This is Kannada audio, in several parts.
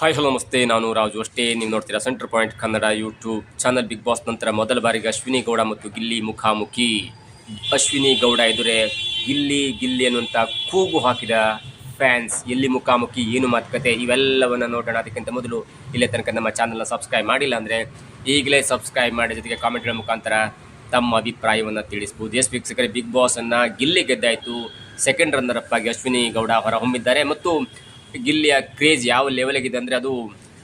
ಹಾಯ್ ಹಲೋ ನಮಸ್ತೆ. ನಾನು ರಾಜು ಅಷ್ಟೇ. ನೀವು ನೋಡ್ತೀರಾ Center Point Kannada YouTube channel Bigg Boss ನಂತರ ಮೊದಲ ಬಾರಿಗೆ ಅಶ್ವಿನಿ ಗೌಡ ಮತ್ತು ಗಿಲ್ಲಿ ಮುಖಾಮುಖಿ. ಅಶ್ವಿನಿ ಗೌಡ ಎದುರೇ ಗಿಲ್ಲಿ ಗಿಲ್ಲಿ ಅನ್ನುವಂಥ ಕೂಗು ಹಾಕಿದ ಫ್ಯಾನ್ಸ್ ಎಲ್ಲಿ ಮುಖಾಮುಖಿ, ಏನು ಮಾತುಕತೆ, ಇವೆಲ್ಲವನ್ನು ನೋಡೋಣ. ಅದಕ್ಕಿಂತ ಮೊದಲು ಇಲ್ಲೇ ತನಕ ನಮ್ಮ ಚಾನಲ್ನ ಸಬ್ಸ್ಕ್ರೈಬ್ ಮಾಡಿಲ್ಲ ಅಂದರೆ ಈಗಲೇ ಸಬ್ಸ್ಕ್ರೈಬ್ ಮಾಡಿ, ಜೊತೆಗೆ ಕಾಮೆಂಟ್ಗಳ ಮುಖಾಂತರ ತಮ್ಮ ಅಭಿಪ್ರಾಯವನ್ನು ತಿಳಿಸ್ಬೋದು. ಎಸ್ ವೀಕ್ಷಕರೇ ಬಿಗ್ ಬಾಸನ್ನು Gilli ಗೆದ್ದಾಯಿತು. Second runner up Ashwini Gowda ಹೊರಹೊಮ್ಮಿದ್ದಾರೆ. ಮತ್ತು ಗಿಲ್ಲಿಯ ಕ್ರೇಜ್ ಯಾವ ಲೆವೆಲಿಗಿದೆ ಅಂದರೆ ಅದು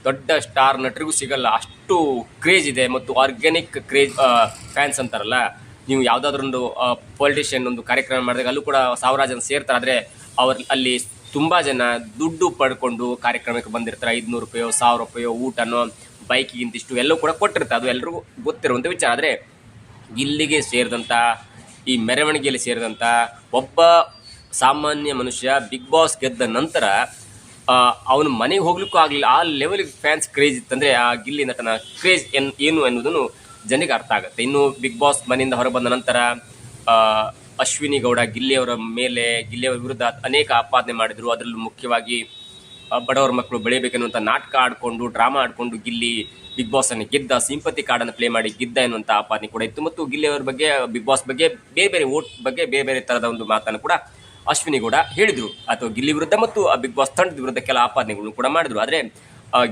ದೊಡ್ಡ ಸ್ಟಾರ್ ನಟರಿಗೂ ಸಿಗಲ್ಲ. ಅಷ್ಟು ಕ್ರೇಜ್ ಇದೆ ಮತ್ತು ಆರ್ಗ್ಯಾನಿಕ್ ಕ್ರೇಜ್ ಫ್ಯಾನ್ಸ್ ಅಂತಾರಲ್ಲ. ನೀವು ಯಾವುದಾದ್ರೊಂದು ಪೊಲಿಟಿಷಿಯನ್ ಒಂದು ಕಾರ್ಯಕ್ರಮ ಮಾಡಿದಾಗ ಅಲ್ಲೂ ಕೂಡ ಸಾವಿರಾರು ಜನ ಸೇರ್ತಾರೆ. ಆದರೆ ಅವ್ರ, ಅಲ್ಲಿ ತುಂಬ ಜನ ದುಡ್ಡು ಪಡ್ಕೊಂಡು ಕಾರ್ಯಕ್ರಮಕ್ಕೆ ಬಂದಿರ್ತಾರೆ. ಐದುನೂರು ರೂಪಾಯೋ, ಸಾವಿರ ರೂಪಾಯೋ, ಊಟನೋ ಬೈಕಿಗಿಂತಿಷ್ಟು ಎಲ್ಲೂ ಕೂಡ ಕೊಟ್ಟಿರ್ತಾರೆ ಅದು ಎಲ್ಲರಿಗೂ ಗೊತ್ತಿರುವಂಥ ವಿಚಾರ. ಆದರೆ ಇಲ್ಲಿಗೆ ಸೇರಿದಂಥ, ಈ ಮೆರವಣಿಗೆಯಲ್ಲಿ ಸೇರಿದಂಥ ಒಬ್ಬ ಸಾಮಾನ್ಯ ಮನುಷ್ಯ ಬಿಗ್ ಬಾಸ್ ಗೆದ್ದ ನಂತರ ಅವನು ಮನೆಗೆ ಹೋಗ್ಲಿಕ್ಕೂ ಆಗಲಿಲ್ಲ. ಆ ಲೆವೆಲ್ಗೆ ಫ್ಯಾನ್ಸ್ ಕ್ರೇಜ್ ಇತ್ತಂದರೆ ಆ ಗಿಲ್ಲಿ ನಟನ ಕ್ರೇಜ್ ಎನ್, ಏನು ಎನ್ನುವುದನ್ನು ಜನರಿಗೆ ಅರ್ಥ ಆಗುತ್ತೆ. ಇನ್ನು ಬಿಗ್ ಬಾಸ್ ಮನೆಯಿಂದ ಹೊರಬಂದ ನಂತರ ಅಶ್ವಿನಿ ಗೌಡ ಗಿಲ್ಲಿಯವರ ಮೇಲೆ, ಗಿಲ್ಲಿಯವರ ವಿರುದ್ಧ ಅನೇಕ ಆಪಾದನೆ ಮಾಡಿದರು. ಅದರಲ್ಲೂ ಮುಖ್ಯವಾಗಿ ಬಡವರ ಮಕ್ಕಳು ಬೆಳಿಬೇಕೆನ್ನುವಂಥ ನಾಟಕ ಆಡಿಕೊಂಡು ಡ್ರಾಮಾ ಆಡಿಕೊಂಡು ಗಿಲ್ಲಿ ಬಿಗ್ ಬಾಸ್ ಅನ್ನು ಗೆದ್ದ ಸಿಂಪತಿ ಕಾರ್ಡನ್ನು ಪ್ಲೇ ಮಾಡಿ ಗೆದ್ದ ಎನ್ನುವಂಥ ಆಪಾದನೆ ಕೂಡ ಇತ್ತು. ಮತ್ತು ಗಿಲ್ಲಿಯವರ ಬಗ್ಗೆ ಬಿಗ್ ಬಾಸ್ ಬಗ್ಗೆ ಬೇರೆ ಬೇರೆ ಓಟ್ ಬಗ್ಗೆ ಬೇರೆ ಬೇರೆ ಥರದ ಒಂದು ಮಾತನ್ನು ಕೂಡ ಅಶ್ವಿನಿ ಕೂಡ ಹೇಳಿದರು. ಅಥವಾ ಗಿಲ್ಲಿ ವಿರುದ್ಧ ಮತ್ತು ಬಿಗ್ ಬಾಸ್ ತಂಡದ ವಿರುದ್ಧ ಕೆಲ ಆಪಾದನೆಗಳನ್ನು ಕೂಡ ಮಾಡಿದರು. ಆದರೆ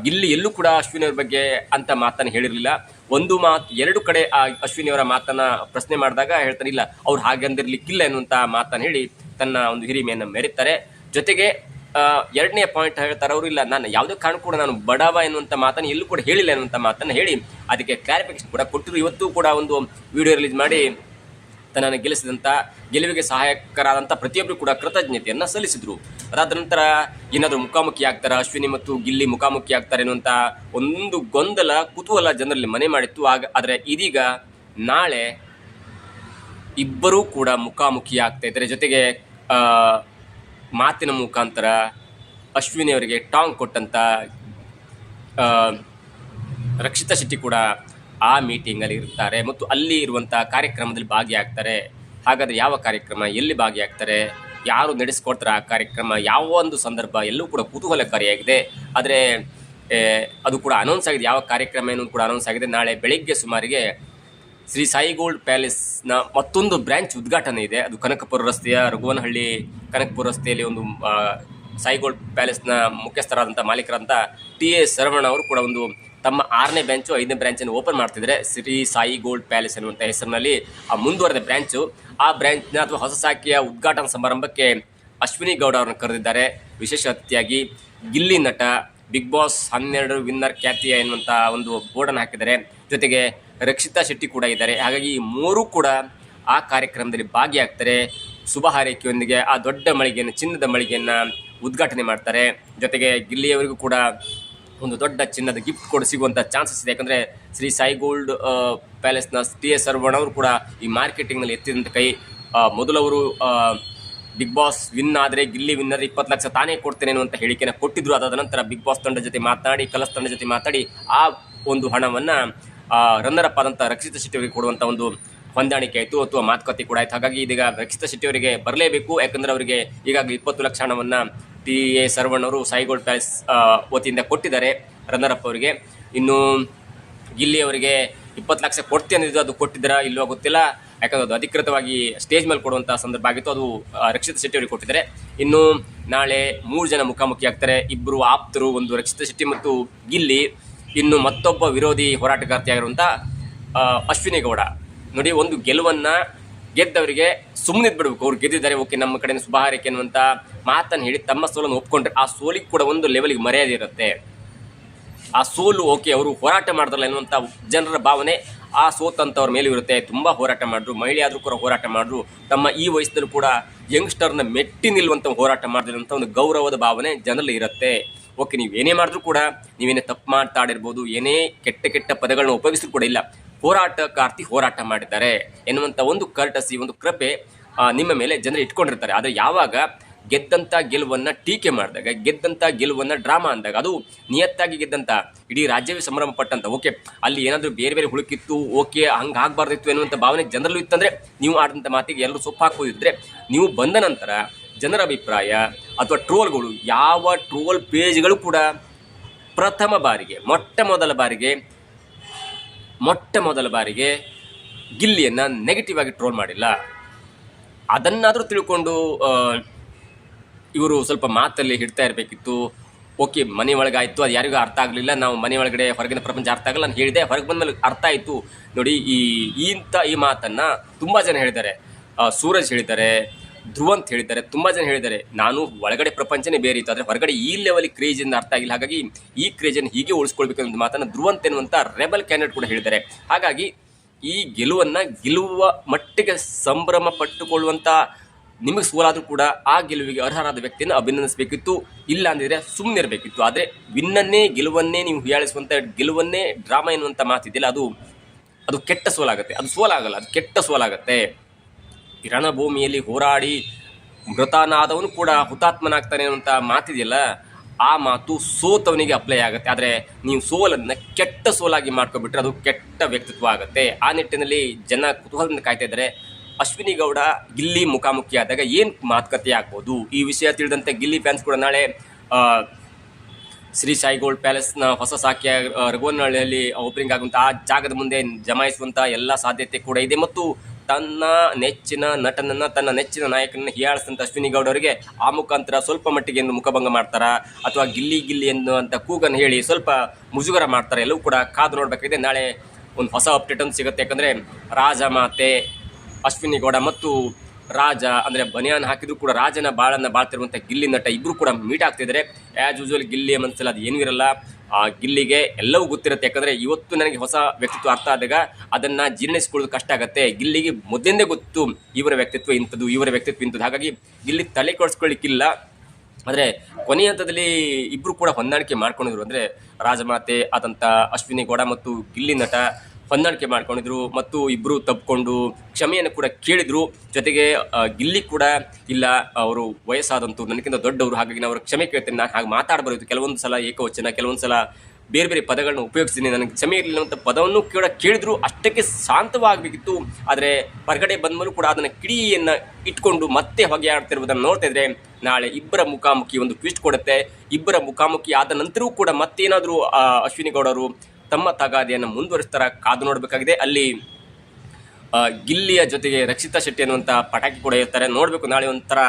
ಗಿಲ್ಲಿ ಎಲ್ಲೂ ಕೂಡ ಅಶ್ವಿನಿ ಅವರ ಬಗ್ಗೆ ಅಂತ ಮಾತನ್ನು ಹೇಳಿರಲಿಲ್ಲ. ಒಂದು ಮಾತು ಎರಡು ಕಡೆ ಆ ಅಶ್ವಿನಿ ಅವರ ಮಾತನ್ನ ಪ್ರಶ್ನೆ ಮಾಡಿದಾಗ ಹೇಳ್ತಾರೆ ಇಲ್ಲ, ಅವ್ರು ಹಾಗಂದಿರ್ಲಿಕ್ಕಿಲ್ಲ ಎನ್ನುವಂಥ ಮಾತನ್ನು ಹೇಳಿ ತನ್ನ ಒಂದು ಹಿರಿಮೆಯನ್ನು ಮೆರೀತಾರೆ. ಜೊತೆಗೆ ಎರಡನೇ ಪಾಯಿಂಟ್ ಹೇಳ್ತಾರೆ, ಅವರು ಇಲ್ಲ, ನಾನು ಯಾವುದೇ ಕಾರಣ ಕೂಡ ನಾನು ಬಡವ ಎನ್ನುವಂಥ ಮಾತನ್ನು ಎಲ್ಲೂ ಕೂಡ ಹೇಳಿಲ್ಲ ಎನ್ನುವಂಥ ಮಾತನ್ನು ಹೇಳಿ, ಅದಕ್ಕೆ ಕ್ಲಾರಿಫಿಕೇಶನ್ ಕೂಡ ಕೊಟ್ಟರು ಇವತ್ತು ಕೂಡ ಒಂದು ವಿಡಿಯೋ ರಿಲೀಸ್ ಮಾಡಿ ತನ್ನನ್ನು ಗೆಲ್ಲಿಸಿದಂಥ ಗೆಲುವಿಗೆ ಸಹಾಯಕರಾದಂಥ ಪ್ರತಿಯೊಬ್ಬರು ಕೂಡ ಕೃತಜ್ಞತೆಯನ್ನು ಸಲ್ಲಿಸಿದರು. ಅದಾದ ನಂತರ ಏನಾದರೂ ಮುಖಾಮುಖಿ ಆಗ್ತಾರೆ? ಅಶ್ವಿನಿ ಮತ್ತು ಗಿಲ್ಲಿ ಮುಖಾಮುಖಿ ಆಗ್ತಾರೆ ಅನ್ನುವಂಥ ಒಂದು ಗೊಂದಲ ಕುತೂಹಲ ಜನರಲ್ಲಿ ಮನೆ ಮಾಡಿತ್ತು. ಆಗ, ಆದರೆ ಇದೀಗ ನಾಳೆ ಇಬ್ಬರೂ ಕೂಡ ಮುಖಾಮುಖಿ ಆಗ್ತಾ ಇದ್ದಾರೆ. ಜೊತೆಗೆ ಮಾತಿನ ಮುಖಾಂತರ ಅಶ್ವಿನಿ ಅವರಿಗೆ ಟಾಂಗ್ ಕೊಟ್ಟಂಥ ರಕ್ಷಿತಾ ಶೆಟ್ಟಿ ಕೂಡ ಆ ಮೀಟಿಂಗಲ್ಲಿ ಇರ್ತಾರೆ ಮತ್ತು ಅಲ್ಲಿ ಇರುವಂಥ ಕಾರ್ಯಕ್ರಮದಲ್ಲಿ ಭಾಗಿಯಾಗ್ತಾರೆ. ಹಾಗಾದರೆ ಯಾವ ಕಾರ್ಯಕ್ರಮ, ಎಲ್ಲಿ ಭಾಗಿಯಾಗ್ತಾರೆ, ಯಾರು ನಡೆಸ್ಕೊಡ್ತಾರೆ ಆ ಕಾರ್ಯಕ್ರಮ, ಯಾವ ಒಂದು ಸಂದರ್ಭ, ಎಲ್ಲೂ ಕೂಡ ಕುತೂಹಲಕಾರಿಯಾಗಿದೆ. ಆದರೆ ಅದು ಕೂಡ ಅನೌನ್ಸ್ ಆಗಿದೆ, ಯಾವ ಕಾರ್ಯಕ್ರಮ ಏನು ಕೂಡ ಅನೌನ್ಸ್ ಆಗಿದೆ. ನಾಳೆ ಬೆಳಿಗ್ಗೆ ಸುಮಾರಿಗೆ ಶ್ರೀ ಸಾಯಿ ಗೋಲ್ಡ್ ಪ್ಯಾಲೇಸ್ನ ಮತ್ತೊಂದು ಬ್ರ್ಯಾಂಚ್ ಉದ್ಘಾಟನೆ ಇದೆ. ಅದು ಕನಕಪುರ ರಸ್ತೆಯ ರಘುವನಹಳ್ಳಿ ಕನಕಪುರ ರಸ್ತೆಯಲ್ಲಿ ಒಂದು ಸಾಯಿ ಗೋಲ್ಡ್ ಪ್ಯಾಲೇಸ್ನ ಮುಖ್ಯಸ್ಥರಾದಂಥ ಮಾಲೀಕರಾದಂಥ ಟಿ ಎ ಶರವಣ ಅವರು ಕೂಡ ಒಂದು ತಮ್ಮ ಆರನೇ ಬ್ರಾಂಚು ಐದನೇ ಬ್ರಾಂಚನ್ನು ಓಪನ್ ಮಾಡ್ತಿದ್ದಾರೆ ಶ್ರೀ ಸಾಯಿ, ಗೋಲ್ಡ್ ಪ್ಯಾಲೇಸ್ ಅನ್ನುವಂತ ಹೆಸರಿನಲ್ಲಿ ಆ ಮುಂದುವರೆದ ಬ್ರಾಂಚು ಆ ಬ್ರಾಂಚ್ನ ಅಥವಾ ಹೊಸ ಶಾಖೆಯ ಉದ್ಘಾಟನಾ ಸಮಾರಂಭಕ್ಕೆ ಅಶ್ವಿನಿ ಗೌಡ ಅವರನ್ನು ಕರೆದಿದ್ದಾರೆ. ವಿಶೇಷ ಅತಿಥಿಯಾಗಿ ಗಿಲ್ಲಿ ನಟ, ಬಿಗ್ ಬಾಸ್ ಹನ್ನೆರಡು ವಿನ್ನರ್ ಖ್ಯಾತಿಯ ಎನ್ನುವಂಥ ಒಂದು ಬೋರ್ಡನ್ನು ಹಾಕಿದ್ದಾರೆ. ಜೊತೆಗೆ ರಕ್ಷಿತಾ ಶೆಟ್ಟಿ ಕೂಡ ಇದ್ದಾರೆ. ಹಾಗಾಗಿ ಈ ಮೂರೂ ಕೂಡ ಆ ಕಾರ್ಯಕ್ರಮದಲ್ಲಿ ಭಾಗಿಯಾಗ್ತಾರೆ. ಶುಭ ಹಾರೈಕೆಯೊಂದಿಗೆ ಆ ದೊಡ್ಡ ಮಳಿಗೆಯನ್ನು, ಚಿನ್ನದ ಮಳಿಗೆಯನ್ನು ಉದ್ಘಾಟನೆ ಮಾಡ್ತಾರೆ. ಜೊತೆಗೆ ಗಿಲ್ಲಿಯವರಿಗೂ ಕೂಡ ಒಂದು ದೊಡ್ಡ ಚಿನ್ನದ ಗಿಫ್ಟ್ ಕೂಡ ಸಿಗುವಂಥ ಚಾನ್ಸಸ್ ಇದೆ. ಯಾಕಂದರೆ ಶ್ರೀ ಸಾಯಿ ಗೋಲ್ಡ್ ಪ್ಯಾಲೇಸ್ನ ಟಿ ಎಸ್ ಅರ್ವಣ್ ಅವರು ಕೂಡ ಈ ಮಾರ್ಕೆಟಿಂಗ್ನಲ್ಲಿ ಎತ್ತಿದಂಥ ಕೈ. ಮೊದಲವರು ಬಿಗ್ ಬಾಸ್ ವಿನ್ ಆದರೆ ಗಿಲ್ಲಿ ವಿನ್ನರ್ ಇಪ್ಪತ್ತು ಲಕ್ಷ ತಾನೇ ಕೊಡ್ತೇನೆ ಅನ್ನುವಂಥ ಹೇಳಿಕೆಯನ್ನು ಕೊಟ್ಟಿದ್ರು. ಅದಾದ ನಂತರ ಬಿಗ್ ಬಾಸ್ ತಂಡ ಜೊತೆ ಮಾತನಾಡಿ, ಕಲಸ್ ತಂಡ ಜೊತೆ ಮಾತಾಡಿ ಆ ಒಂದು ಹಣವನ್ನು ರನ್ನರ್ ಆದಂಥ ರಕ್ಷಿತ ಶೆಟ್ಟಿ ಅವರಿಗೆ ಕೊಡುವಂಥ ಒಂದು ಹೊಂದಾಣಿಕೆ ಆಯಿತು ಅಥವಾ ಮಾತುಕತೆ ಕೂಡ ಆಯಿತು. ಹಾಗಾಗಿ ಇದೀಗ ರಕ್ಷಿತ ಶೆಟ್ಟಿ ಅವರಿಗೆ ಬರಲೇಬೇಕು. ಯಾಕಂದರೆ ಅವರಿಗೆ ಈಗಾಗಲೇ ಇಪ್ಪತ್ತು ಲಕ್ಷ ಹಣವನ್ನು ಟಿ ಎ ಸರ್ವಣ್ಣವರು ಸಾಯಿಗೋಲ್ಡ್ ಪ್ಯಾಲೇಸ್ ವತಿಯಿಂದ ಕೊಟ್ಟಿದ್ದಾರೆ ರನ್ನರ್ ಅಪ್ ಅವರಿಗೆ. ಇನ್ನು ಗಿಲ್ಲಿ ಅವರಿಗೆ ಇಪ್ಪತ್ತು ಲಕ್ಷ ಕೊಡ್ತೀನಿ ಅನ್ನೋದು ಅದು ಕೊಟ್ಟಿದ್ದಾರಾ ಇಲ್ಲವೋ ಗೊತ್ತಿಲ್ಲ. ಯಾಕಂದ್ರೆ ಅದು ಅಧಿಕೃತವಾಗಿ ಸ್ಟೇಜ್ ಮೇಲೆ ಕೊಡುವಂಥ ಸಂದರ್ಭ ಆಗಿತ್ತು. ಅದು ರಕ್ಷಿತ ಶೆಟ್ಟಿ ಅವರಿಗೆ ಕೊಟ್ಟಿದ್ದಾರೆ. ಇನ್ನು ನಾಳೆ ಮೂರು ಜನ ಮುಖಾಮುಖಿ ಆಗ್ತಾರೆ. ಇಬ್ಬರು ಆಪ್ತರು, ಒಂದು ರಕ್ಷಿತ ಶೆಟ್ಟಿ ಮತ್ತು ಗಿಲ್ಲಿ. ಇನ್ನು ಮತ್ತೊಬ್ಬ ವಿರೋಧಿ ಹೋರಾಟಗಾರ್ತಿಯಾಗಿರುವಂಥ ಅಶ್ವಿನಿ ಗೌಡ. ನೋಡಿ, ಒಂದು ಗೆಲುವನ್ನ ಗೆದ್ದವರಿಗೆ ಸುಮ್ಮನೆ ಬಿಡ್ಬೇಕು ಅವ್ರು ಗೆದ್ದಿದ್ದಾರೆ, ಓಕೆ, ನಮ್ಮ ಕಡೆಯಿಂದ ಶುಭ ಹಾರೈಕೆ ಅನ್ನುವಂಥ ಮಾತನ್ನು ಹೇಳಿ ತಮ್ಮ ಸೋಲನ್ನು ಒಪ್ಕೊಂಡ್ರೆ. ಆ ಸೋಲಿಗೆ ಕೂಡ ಒಂದು ಲೆವೆಲ್ಗೆ ಮರ್ಯಾದೆ ಇರುತ್ತೆ. ಆ ಸೋಲು, ಓಕೆ, ಅವರು ಹೋರಾಟ ಮಾಡಿದ್ರಲ್ಲ ಎನ್ನುವಂಥ ಜನರ ಭಾವನೆ ಆ ಸೋತಂಥವ್ರ ಮೇಲೂ ಇರುತ್ತೆ. ತುಂಬ ಹೋರಾಟ ಮಾಡಿದ್ರು ಮಹಿಳೆ ಆದರೂ ಕೂಡ ಹೋರಾಟ ಮಾಡಿದ್ರು ತಮ್ಮ ಈ ವಯಸ್ಸಲ್ಲೂ ಕೂಡ ಯಂಗ್ಸ್ಟರ್ನ ಮೆಟ್ಟಿ ನಿಲ್ಲುವಂಥ ಹೋರಾಟ ಮಾಡಿದಂಥ ಒಂದು ಗೌರವದ ಭಾವನೆ ಜನರಲ್ಲಿ ಇರುತ್ತೆ. ಓಕೆ ನೀವು ಏನೇ ಮಾಡಿದ್ರು ಕೂಡ ನೀವೇನೇ ತಪ್ಪು ಮಾಡ್ತಾಡಿರ್ಬೋದು ಏನೇ ಕೆಟ್ಟ ಕೆಟ್ಟ ಪದಗಳನ್ನ ಉಪಯೋಗಿಸಿದ್ರು ಕೂಡ ಇಲ್ಲ. ಹೋರಾಟಗಾರ್ತಿ ಹೋರಾಟ ಮಾಡಿದ್ದಾರೆ ಎನ್ನುವಂಥ ಒಂದು ಕರ್ಟಸಿ ಒಂದು ಕೃಪೆ ನಿಮ್ಮ ಮೇಲೆ ಜನರು ಇಟ್ಕೊಂಡಿರ್ತಾರೆ. ಆದರೆ ಯಾವಾಗ ಗೆದ್ದಂಥ ಗೆಲುವನ್ನು ಟೀಕೆ ಮಾಡಿದಾಗ ಗೆದ್ದಂಥ ಗೆಲುವನ್ನು ಡ್ರಾಮಾ ಅಂದಾಗ ಅದು ನಿಯತ್ತಾಗಿ ಗೆದ್ದಂಥ ಇಡೀ ರಾಜ್ಯವೇ ಸಂಭ್ರಮ ಪಟ್ಟಂತ ಓಕೆ, ಅಲ್ಲಿ ಏನಾದರೂ ಬೇರೆ ಬೇರೆ ಹುಳುಕಿತ್ತು ಓಕೆ, ಹಂಗೆ ಆಗಬಾರ್ದಿತ್ತು ಎನ್ನುವಂಥ ಭಾವನೆ ಜನರಲ್ಲೂ ಇತ್ತಂದರೆ ನೀವು ಆಡಿದಂಥ ಮಾತಿಗೆ ಎಲ್ಲರೂ ಸೊಪ್ಪು ಹಾಕೋದಿದ್ರೆ ನೀವು ಬಂದ ನಂತರ ಜನರ ಅಭಿಪ್ರಾಯ ಅಥವಾ ಟ್ರೋಲ್ಗಳು, ಯಾವ ಟ್ರೋಲ್ ಪೇಜ್ಗಳು ಕೂಡ ಪ್ರಥಮ ಬಾರಿಗೆ, ಮೊಟ್ಟ ಮೊದಲ ಬಾರಿಗೆ ಮೊಟ್ಟ ಮೊದಲ ಬಾರಿಗೆ ಗಿಲ್ಲಿಯನ್ನು ನೆಗೆಟಿವ್ ಆಗಿ ಟ್ರೋಲ್ ಮಾಡಿಲ್ಲ. ಅದನ್ನಾದರೂ ತಿಳ್ಕೊಂಡು ಇವರು ಸ್ವಲ್ಪ ಮಾತಲ್ಲಿ ಹಿಡ್ತಾ ಇರಬೇಕಿತ್ತು. ಓಕೆ, ಮನೆ ಒಳಗಾಯಿತು, ಅದು ಯಾರಿಗೂ ಅರ್ಥ ಆಗಲಿಲ್ಲ. ನಾವು ಮನೆ ಒಳಗಡೆ ಹೊರಗಿನ ಪ್ರಪಂಚ ಅರ್ಥ ಆಗಲ್ಲ ನಾನು ಹೇಳಿದೆ. ಹೊರಗೆ ಬಂದಮೇಲೆ ಅರ್ಥ ಆಯಿತು. ನೋಡಿ, ಈ, ಇಂಥ ಈ ಮಾತನ್ನು ತುಂಬ ಜನ ಹೇಳಿದ್ದಾರೆ. ಸೂರಜ್ ಹೇಳಿದ್ದಾರೆ. ಧ್ರುವಂತ್ ಹೇಳಿದ್ದಾರೆ. ತುಂಬ ಜನ ಹೇಳಿದ್ದಾರೆ, ನಾನು ಒಳಗಡೆ ಪ್ರಪಂಚನೇ ಬೇರೆ ಇತ್ತು, ಆದರೆ ಹೊರಗಡೆ ಈ ಲೆವೆಲ್ ಕ್ರೇಜಿಂದ ಅರ್ಥ ಆಗಿಲ್ಲ. ಹಾಗಾಗಿ ಈ ಕ್ರೇಜನ್ನು ಹೀಗೆ ಉಳಿಸ್ಕೊಳ್ಬೇಕು ಅನ್ನೋ ಧ್ರುವ ಅಂತ ಎನ್ನುವಂಥ ರೆಬಲ್ ಕ್ಯಾಂಡಿಡೇಟ್ ಕೂಡ ಹೇಳಿದ್ದಾರೆ. ಹಾಗಾಗಿ ಈ ಗೆಲುವನ್ನು ಗೆಲುವ ಮಟ್ಟಿಗೆ ಸಂಭ್ರಮ ಪಟ್ಟುಕೊಳ್ಳುವಂಥ ನಿಮಗೆ ಸೋಲಾದರೂ ಕೂಡ ಆ ಗೆಲುವಿಗೆ ಅರ್ಹರಾದ ವ್ಯಕ್ತಿಯನ್ನು ಅಭಿನಂದಿಸಬೇಕಿತ್ತು. ಇಲ್ಲ ಅಂದಿದ್ರೆ ಸುಮ್ಮನೆ ಇರಬೇಕಿತ್ತು ಆದರೆ ವಿನ್ನನ್ನೇ, ಗೆಲುವನ್ನೇ ನೀವು ಹೀಯಾಳಿಸುವಂಥ ಗೆಲುವನ್ನೇ ಡ್ರಾಮಾ ಎನ್ನುವಂಥ ಮಾತಿದೆಯಲ್ಲ, ಅದು ಅದು ಕೆಟ್ಟ ಸೋಲಾಗುತ್ತೆ ಅದು ಸೋಲಾಗಲ್ಲ ಅದು ಕೆಟ್ಟ ಸೋಲಾಗುತ್ತೆ ರಣಭೂಮಿಯಲ್ಲಿ ಹೋರಾಡಿ ಮೃತನಾದವನು ಕೂಡ ಹುತಾತ್ಮನಾಗ್ತಾನೆ ಅಂತ ಮಾತಿದೆಯಲ್ಲ, ಆ ಮಾತು ಸೋತವನಿಗೆ ಅಪ್ಲೈ ಆಗುತ್ತೆ. ಆದರೆ ನೀವು ಸೋಲನ್ನು ಕೆಟ್ಟ ಸೋಲಾಗಿ ಮಾಡ್ಕೊಬಿಟ್ರೆ ಅದು ಕೆಟ್ಟ ವ್ಯಕ್ತಿತ್ವ ಆಗುತ್ತೆ. ಆ ನಿಟ್ಟಿನಲ್ಲಿ ಜನ ಕುತೂಹಲದಿಂದ ಕಾಯ್ತಾ ಇದ್ದಾರೆ. ಅಶ್ವಿನಿ ಗೌಡ ಗಿಲ್ಲಿ ಮುಖಾಮುಖಿ ಆದಾಗ ಏನು ಮಾತುಕತೆ ಆಗ್ಬೋದು? ಈ ವಿಷಯ ತಿಳಿದಂತೆ ಗಿಲ್ಲಿ ಫ್ಯಾನ್ಸ್ ಕೂಡ ನಾಳೆ ಶ್ರೀ ಸಾಯಿ ಗೋಲ್ಡ್ ಪ್ಯಾಲೇಸ್ನ ಹೊಸ ಸಾಕಿಯ ರಘುವನಹಳ್ಳಿಯಲ್ಲಿ ಓಪನಿಂಗ್ ಆಗುವಂಥ ಆ ಜಾಗದ ಮುಂದೆ ಜಮಾಯಿಸುವಂಥ ಎಲ್ಲ ಸಾಧ್ಯತೆ ಕೂಡ ಇದೆ. ಮತ್ತು ತನ್ನ ನೆಚ್ಚಿನ ನಟನನ್ನ, ತನ್ನ ನೆಚ್ಚಿನ ನಾಯಕನನ್ನ ಹೀಯಾಳಿಸಿದಂಥ ಅಶ್ವಿನಿ ಗೌಡ ಆ ಮುಖಾಂತರ ಸ್ವಲ್ಪ ಮಟ್ಟಿಗೆ ಎಂದು ಮುಖಭಂಗ ಮಾಡ್ತಾರಾ? ಅಥವಾ ಗಿಲ್ಲಿ ಗಿಲ್ಲಿ ಎನ್ನುವಂಥ ಕೂಗನ್ನು ಹೇಳಿ ಸ್ವಲ್ಪ ಮುಜುಗರ ಮಾಡ್ತಾರೆ? ಎಲ್ಲವೂ ಕೂಡ ಕಾದು ನೋಡಬೇಕಾಗಿದೆ. ನಾಳೆ ಒಂದು ಹೊಸ ಅಪ್ಡೇಟ್ ಒಂದು ಸಿಗುತ್ತೆ. ಯಾಕಂದರೆ ರಾಜಮಾತೆ ಅಶ್ವಿನಿ ಗೌಡ ಮತ್ತು ರಾಜ, ಅಂದರೆ ಬನಿಯಾನ್ ಹಾಕಿದ್ರು ಕೂಡ ರಾಜನ ಬಾಳನ್ನು ಬಾಳ್ತಿರುವಂಥ ಗಿಲ್ಲಿ ನಟ ಇಬ್ಬರು ಕೂಡ ಮೀಟ್ ಆಗ್ತಿದ್ದಾರೆ ಆ್ಯಸ್ ಯೂಸ್ವಲ್ ಗಿಲ್ಲಿ ಮನಸ್ಸಲ್ಲಿ ಅದು ಏನೂ ಇರಲ್ಲ. ಆ ಗಿಲ್ಲಿಗೆ ಎಲ್ಲವೂ ಗೊತ್ತಿರುತ್ತೆ. ಯಾಕಂದರೆ ಇವತ್ತು ನನಗೆ ಹೊಸ ವ್ಯಕ್ತಿತ್ವ ಅರ್ಥ ಆದಾಗ ಅದನ್ನು ಜೀರ್ಣಿಸ್ಕೊಳ್ಳೋದು ಕಷ್ಟ ಆಗುತ್ತೆ. ಗಿಲ್ಲಿಗೆ ಮೊದಲಿಂದೇ ಗೊತ್ತು ಇವರ ವ್ಯಕ್ತಿತ್ವ ಇಂಥದ್ದು, ಇವರ ವ್ಯಕ್ತಿತ್ವ ಇಂಥದ್ದು. ಹಾಗಾಗಿ ಗಿಲ್ಲಿ ತಲೆ ಕೊಡಿಸ್ಕೊಳ್ಳಿಕ್ಕಿಲ್ಲ. ಆದರೆ ಕೊನೆಯ ಹಂತದಲ್ಲಿ ಇಬ್ಬರು ಕೂಡ ಹೊಂದಾಣಿಕೆ ಮಾಡ್ಕೊಂಡಿದ್ರು. ಅಂದರೆ ರಾಜಮಾತೆ ಆದಂಥ ಅಶ್ವಿನಿ ಗೌಡ ಮತ್ತು ಗಿಲ್ಲಿ ನಟ ಹೊಂದಾಣಿಕೆ ಮಾಡ್ಕೊಂಡಿದ್ರು ಮತ್ತು ಇಬ್ಬರು ತಪ್ಪಿಕೊಂಡು ಕ್ಷಮೆಯನ್ನು ಕೂಡ ಕೇಳಿದ್ರು. ಜೊತೆಗೆ ಗಿಲ್ಲಿ ಕೂಡ ಇಲ್ಲ, ಅವರು ವಯಸ್ಸಾದಂತು ನನಗಿಂತ ದೊಡ್ಡವರು, ಹಾಗಾಗಿ ನಾನು ಅವ್ರ ಕ್ಷಮೆ ಕೇಳ್ತೇನೆ ನಾನು ಹಾಗೆ ಮಾತಾಡಬಾರದು ಕೆಲವೊಂದು ಸಲ ಏಕವಚನ, ಕೆಲವೊಂದು ಸಲ ಬೇರೆ ಬೇರೆ ಪದಗಳನ್ನ ಉಪಯೋಗಿಸ್ತೀನಿ ನನಗೆ ಕ್ಷಮೆ ಇರಲಿಲ್ಲ ಪದವನ್ನು ಕೂಡ ಕೇಳಿದ್ರು. ಅಷ್ಟಕ್ಕೆ ಶಾಂತವಾಗಬೇಕಿತ್ತು ಆದರೆ ಹೊರಗಡೆ ಬಂದಮೇಲೂ ಕೂಡ ಅದನ್ನು ಕಿಡಿಯನ್ನು ಇಟ್ಕೊಂಡು ಮತ್ತೆ ಹೊಗೆ ಆಡ್ತಿರುವುದನ್ನು ನೋಡ್ತಾ ಇದ್ರೆ, ನಾಳೆ ಇಬ್ಬರ ಮುಖಾಮುಖಿ ಒಂದು ಟ್ವಿಸ್ಟ್ ಕೊಡುತ್ತೆ. ಇಬ್ಬರ ಮುಖಾಮುಖಿ ಆದ ನಂತರವೂ ಕೂಡ ಮತ್ತೇನಾದರೂ ಅಶ್ವಿನಿ ಗೌಡರು ತಮ್ಮ ತಗಾದೆಯನ್ನು ಮುಂದುವರಿಸ್ತಾರ ಕಾದು ನೋಡಬೇಕಾಗಿದೆ. ಅಲ್ಲಿ ಗಿಲ್ಲಿಯ ಜೊತೆಗೆ ರಕ್ಷಿತಾ ಶೆಟ್ಟಿ ಅನ್ನುವಂಥ ಪಟಾಕಿ ಕೂಡ ಇರ್ತಾರೆ ನೋಡಬೇಕು, ನಾಳೆ ಒಂಥರ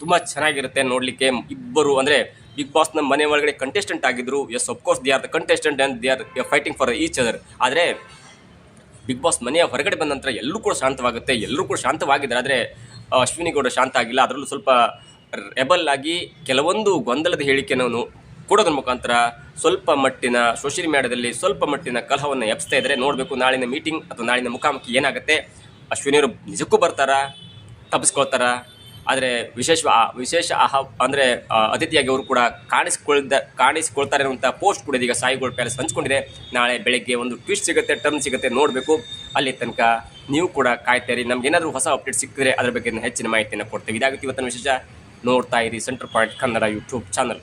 ತುಂಬ ಚೆನ್ನಾಗಿರುತ್ತೆ ನೋಡಲಿಕ್ಕೆ. ಇಬ್ಬರು, ಅಂದರೆ ಬಿಗ್ ಬಾಸ್ನ ಮನೆ ಒಳಗಡೆ ಕಂಟೆಸ್ಟೆಂಟ್ ಆಗಿದ್ರು. Yes of course they are the contestant and they are fighting for each other ಆದರೆ ಬಿಗ್ ಬಾಸ್ ಮನೆಯ ಹೊರಗಡೆ ಬಂದ ನಂತರ ಎಲ್ಲರೂ ಕೂಡ ಶಾಂತವಾಗುತ್ತೆ. ಎಲ್ಲರೂ ಕೂಡ ಶಾಂತವಾಗಿದ್ದಾರೆ. ಆದರೆ ಅಶ್ವಿನಿ ಗೌಡ ಶಾಂತ ಆಗಿಲ್ಲ. ಅದರಲ್ಲೂ ಸ್ವಲ್ಪ ರೆಬಲ್ ಆಗಿ ಕೆಲವೊಂದು ಗೊಂದಲದ ಹೇಳಿಕೆಯನ್ನು ಕೊಡೋದ್ರ ಮುಖಾಂತರ ಸ್ವಲ್ಪ ಮಟ್ಟಿನ ಸೋಷಿಯಲ್ ಮೀಡಿಯಾದಲ್ಲಿ ಸ್ವಲ್ಪ ಮಟ್ಟಿನ ಕಲಹವನ್ನು ಎಪ್ಸ್ತಾ ಇದ್ದರೆ ನೋಡಬೇಕು ನಾಳಿನ ಮೀಟಿಂಗ್ ಅಥವಾ ನಾಳಿನ ಮುಖಾಮುಖಿ ಏನಾಗುತ್ತೆ. ಅಶ್ವಿನಿಯವರು ನಿಜಕ್ಕೂ ಬರ್ತಾರಾ? ತಪ್ಪಿಸ್ಕೊಳ್ತಾರ? ಆದರೆ ವಿಶೇಷ ವಿಶೇಷ ಆಹ ಅಂದರೆ ಅತಿಥಿಯಾಗಿ ಅವರು ಕೂಡ ಕಾಣಿಸ್ಕೊಳ್ದ ಕಾಣಿಸ್ಕೊಳ್ತಾರೆ ಅನ್ನುವಂಥ ಪೋಸ್ಟ್ ಕೂಡ ಇದೀಗ ಸಾಯಿಗೋಲ್ಡ್ ಪ್ಯಾಲೇಸ್ ಹಂಚ್ಕೊಂಡಿದೆ. ನಾಳೆ ಬೆಳಗ್ಗೆ ಒಂದು ಟ್ವಿಸ್ಟ್ ಸಿಗುತ್ತೆ, ಟರ್ನ್ ಸಿಗುತ್ತೆ, ನೋಡಬೇಕು. ಅಲ್ಲಿ ತನಕ ನೀವು ಕೂಡ ಕಾಯ್ತೀರಿ ನಮ್ಗೆ ಏನಾದರೂ ಹೊಸ ಅಪ್ಡೇಟ್ ಸಿಕ್ಕಿದ್ರೆ ಅದ್ರ ಬಗ್ಗೆ ಹೆಚ್ಚಿನ ಮಾಹಿತಿಯನ್ನು ಕೊಡ್ತೇವೆ. ಇದಾಗುತ್ತೆ ಇವತ್ತಿನ ವಿಶೇಷ. ನೋಡ್ತಾ ಇರಿ Center Point Kannada YouTube channel.